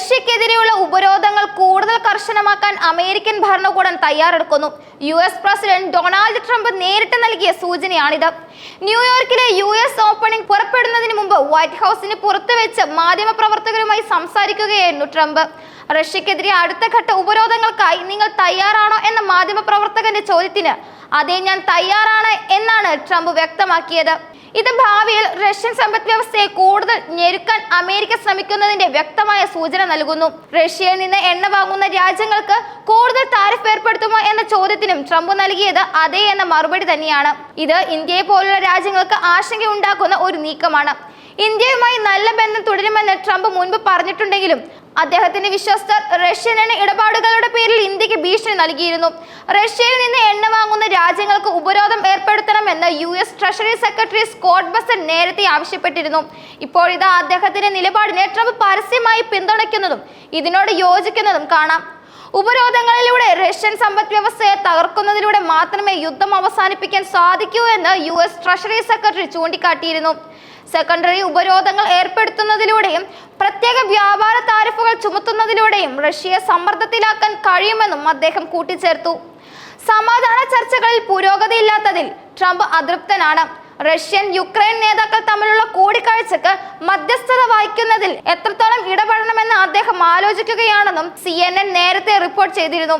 റഷ്യക്കെതിരെയുള്ള ഉപരോധങ്ങൾ കൂടുതൽ കർശനമാക്കാൻ അമേരിക്കൻ ഭരണകൂടം തയ്യാറെടുക്കുന്നു. U S president Donald Trump നേരിട്ട് നൽകിയ സൂചനയാണിത്. ന്യൂയോർക്കിലെ യു എസ് ഓപ്പണിംഗ് പുറപ്പെടുന്നതിന് മുമ്പ് വൈറ്റ് ഹൗസിന് പുറത്തുവെച്ച് മാധ്യമപ്രവർത്തകരുമായി സംസാരിക്കുകയായിരുന്നു ട്രംപ്. റഷ്യക്കെതിരെ അടുത്ത ഘട്ട ഉപരോധങ്ങൾക്കായി നിങ്ങൾ തയ്യാറാണോ എന്ന മാധ്യമപ്രവർത്തകന്റെ ചോദ്യത്തിന് അതേ ഞാൻ തയ്യാറാണ് എന്നാണ് ട്രംപ് വ്യക്തമാക്കിയത്. ഇത് ഭാവിയിൽ റഷ്യൻ സമ്പദ് വ്യവസ്ഥയെ കൂടുതൽ ഞെരുക്കാൻ അമേരിക്ക ശ്രമിക്കുന്നതിന്റെ വ്യക്തമായ സൂചന നൽകുന്നു. റഷ്യയിൽ നിന്ന് എണ്ണ വാങ്ങുന്ന രാജ്യങ്ങൾക്ക് കൂടുതൽ താരിഫ് ഏർപ്പെടുത്തുമോ എന്ന ചോദ്യത്തിനും ട്രംപ് നൽകിയത് അതേ എന്ന മറുപടി തന്നെയാണ്. ഇത് ഇന്ത്യയെ പോലുള്ള രാജ്യങ്ങൾക്ക് ആശങ്ക ഉണ്ടാക്കുന്ന ഒരു നീക്കമാണ്. ഇന്ത്യയുമായി നല്ല ബന്ധം തുടരുമെന്ന് ട്രംപ് മുൻപ് പറഞ്ഞിട്ടുണ്ടെങ്കിലും അദ്ദേഹത്തിന്റെ വിശ്വസ്തർ റഷ്യൻ എണ്ണ ഇടപാടുകളുടെ പേരിൽ ഇന്ത്യയ്ക്ക് ഭീഷണി നൽകിയിരുന്നു. റഷ്യയിൽ നിന്ന് എണ്ണ വാങ്ങുന്ന രാജ്യങ്ങൾക്ക് ഉപരോധം ഏർപ്പെടുത്തണമെന്ന് U S treasury secretary Scott Bessent നേരത്തെ ആവശ്യപ്പെട്ടിരുന്നു. ഇപ്പോൾ ഇത് അദ്ദേഹത്തിന്റെ നിലപാടിനെ ട്രംപ് പരസ്യമായി പിന്തുണയ്ക്കുന്നതും ഇതിനോട് യോജിക്കുന്നതും കാണാം. ഉപരോധങ്ങളിലൂടെ റഷ്യൻ സമ്പദ് വ്യവസ്ഥയെ തകർക്കുന്നതിലൂടെ മാത്രമേ യുദ്ധം അവസാനിപ്പിക്കാൻ സാധിക്കൂ എന്ന് യു എസ് ട്രഷറി സെക്രട്ടറി ചൂണ്ടിക്കാട്ടിയിരുന്നു. സെക്കൻഡറി ഉപരോധങ്ങൾ ഏർപ്പെടുത്തുന്നതിലൂടെയും പ്രത്യേക വ്യാപാര താരിഫുകൾ ചുമത്തുന്നതിലൂടെയും റഷ്യയെ സമ്മർദ്ദത്തിലാക്കാൻ കഴിയുമെന്നും അദ്ദേഹം കൂട്ടിച്ചേർത്തു. സമാധാന ചർച്ചകളിൽ പുരോഗതിയില്ലാത്തതിൽ ട്രംപ് അതൃപ്തനാണ്. റഷ്യൻ യുക്രൈൻ നേതാക്കൾ തമ്മിലുള്ള കൂടിക്കാഴ്ചക്ക് മധ്യസ്ഥത വഹിക്കുന്നതിൽ എത്രത്തോളം ഇടപെടണമെന്ന് അദ്ദേഹം ആലോചിക്കുകയാണെന്നും സി നേരത്തെ റിപ്പോർട്ട് ചെയ്തിരുന്നു.